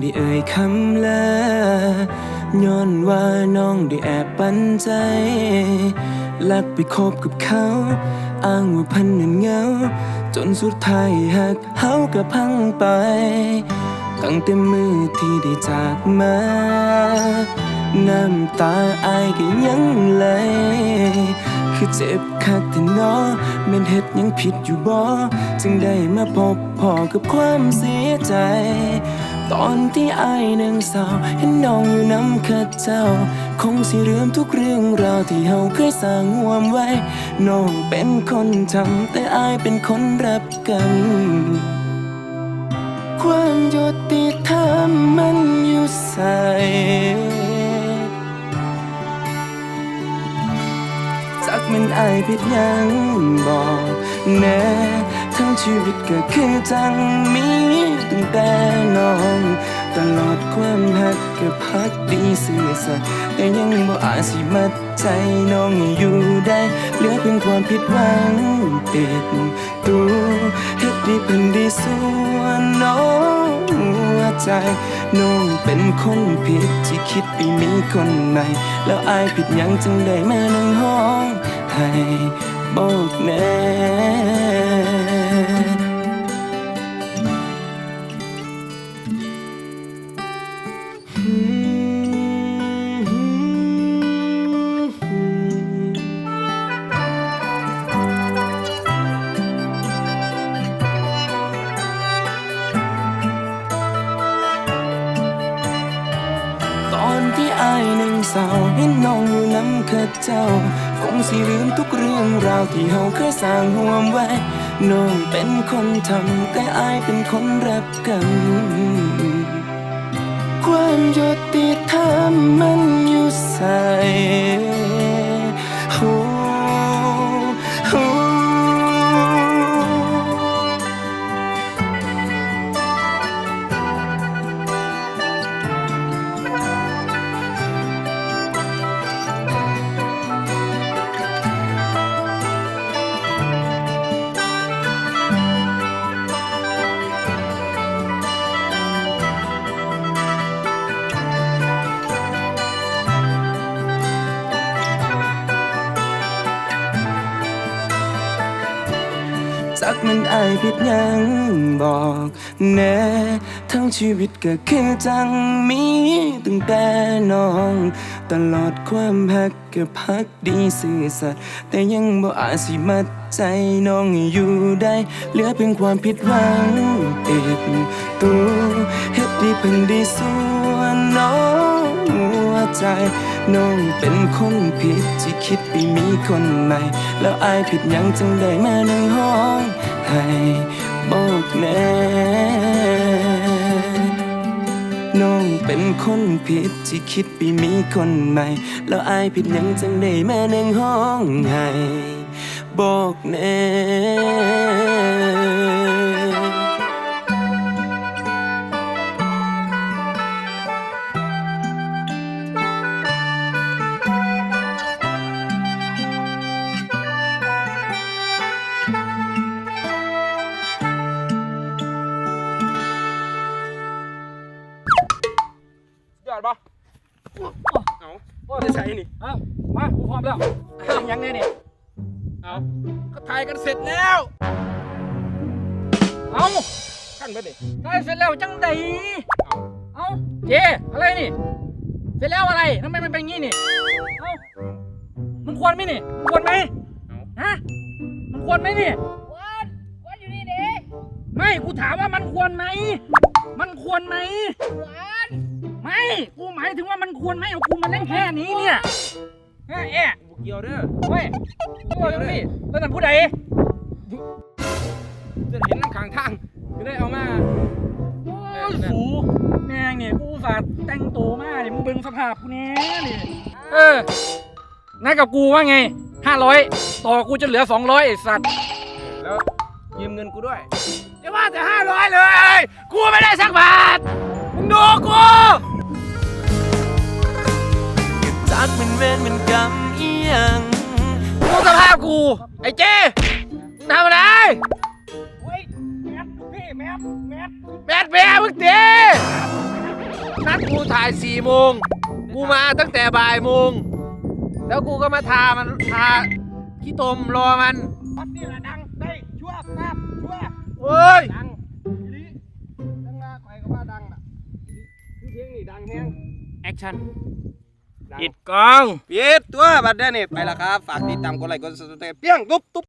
ได้เอ่ยคำลาย้อนว่าน้องได้แอบปันใจลักไปคบกับเขา อ้างว่าพันนั้นเงา จนสุดท้ายหักเฮากับพังไป ตั้งแต่มือที่ได้จากมา น้ำตาอายก็ยังไหลคือเจ็บคักแต่นอแม่นเฮ็ดยังผิดอยู่บ่ จึงได้มาพบพ่อกับความเสียใจ ตอนที่อายนั่งเศร้าเห็นน้องอยู่น้ำข้าเจ้า คงสิลืมทุกเรื่องราวที่เฮาเคยสร้างร่วมไว้ น้องเป็นคนทำแต่อายเป็นคนรับกรรมความยุติธรรมมันอยู่ใส่จักมันอายผิดยังบอกแน่ ทั้งชีวิตก็คือจังมีตั้งแต่น้อง ตลอดความหักกับพักดีสื่อสัตย์แต่ยังบ่อาจสิมัดใจน้องให้อยู่ได้เหลือเพียงความผิดหวังติดตัวเฮ็ดดีเป็นดีส่วนน้องหัวใจน้องเป็นคนผิดที่คิดไปมีคนใหม่แล้วอายผิดยังจึงได้มานั่งห้องให้บอกแน่ ต ย้ำข้าเจ้า คงสิลืมทุกเรื่องราวที่เฮาเคยสร้างห่วมไว้ น้องเป็นคนทำแต่อายเป็นคนรับกรรมความยุติธรรมมันอยู่ใส จักมันอายผิดยังบอกแน่ทั้งชีวิตก็คือจังมีตั้งแต่น้อง ตลอดความหักกับพักดีสื่อสัตย์แต่ยังบ่อาจสิมัดใจน้องให้อยู่ได้เหลือเพียงความผิดหวังติดตัวเฮ็ดดีเพิ่งด้ส่วนน้องหัวใจ น้องเป็นคนผิดที่คิดไปมีคนใหม่ แล้วอายผิดยังจึงได้มานั่งห้องให้บอกแน่น้องเป็นคนผิดที่คิดไปมีคนใหม่ แล้วอายผิดยังจึงได้มานั่งห้องให้บอกแน่ ใส่นี่เอ้ามากูพร้อมแล้วยังไงนี่เอาก็ถ่ายกันเสร็จแล้วเอ้าขั้นไปดิได้เสร็จแล้วจังใดเอาเอ้าเจอะไรนี่เสร็จแล้วอะไรทำไมมันเป็นงี้นี่เอ้ามันควรไหมนี่มันควรไหมฮะมันควรไหมนี่วันวันอยู่นี่เด้ไม่กูถามว่ามันควรไหมมันควรไหมวัน ไม่กูหมายถึงว่ามันควรไหมเอากูมาเล่นแค่นี้เนี่ยเอ้ยแอะบุกเกี่ยวเด้อเฮ้ยโอ้ยพี่ตอนนั้นผู้ใดจะเห็นน้ำขางทางจะได้เอามาโอ้ยสูแม่งเนี่ยกูอุตสาห์แต่งตัวมาเนี่ยมึงเบิ่งสภาพกูแน่นี่เออนัดกับกูว่าไงห้าร้อยต่อกูจะเหลือสองร้อยไอ้สัตว์แล้วยืมเงินกูด้วยอย่าว่าแต่ห้าร้อยเลย กูไม่ได้สักบาทมึงดูกู จักมันเวรมันกรรมอีหยังดูสภาพกู ไอ้เจ้มึงทำอะไรเฮ้ยแมนพี่แมนแมทแม่มึงเตะนัดกูถ่ายสี่โมง กูมาตั้งแต่บ่ายโมง แล้วกูก็มาทามันทาขี้ตมรอมันปัดนี่แหละดังได้ชั่วแป๊บชั่วเว้ย ดังอีหลีดังลาใครก็ว่าดังน่ะคือเพลงนี่ดังแฮงแอคชั่น ปิดกล้อง ปิดตัวบัดเดี๋ยวนี้ไปแล้วครับ ฝากติดตามกดไลค์กดซับสไครต์เปี้ยงตุ๊บตุ๊บ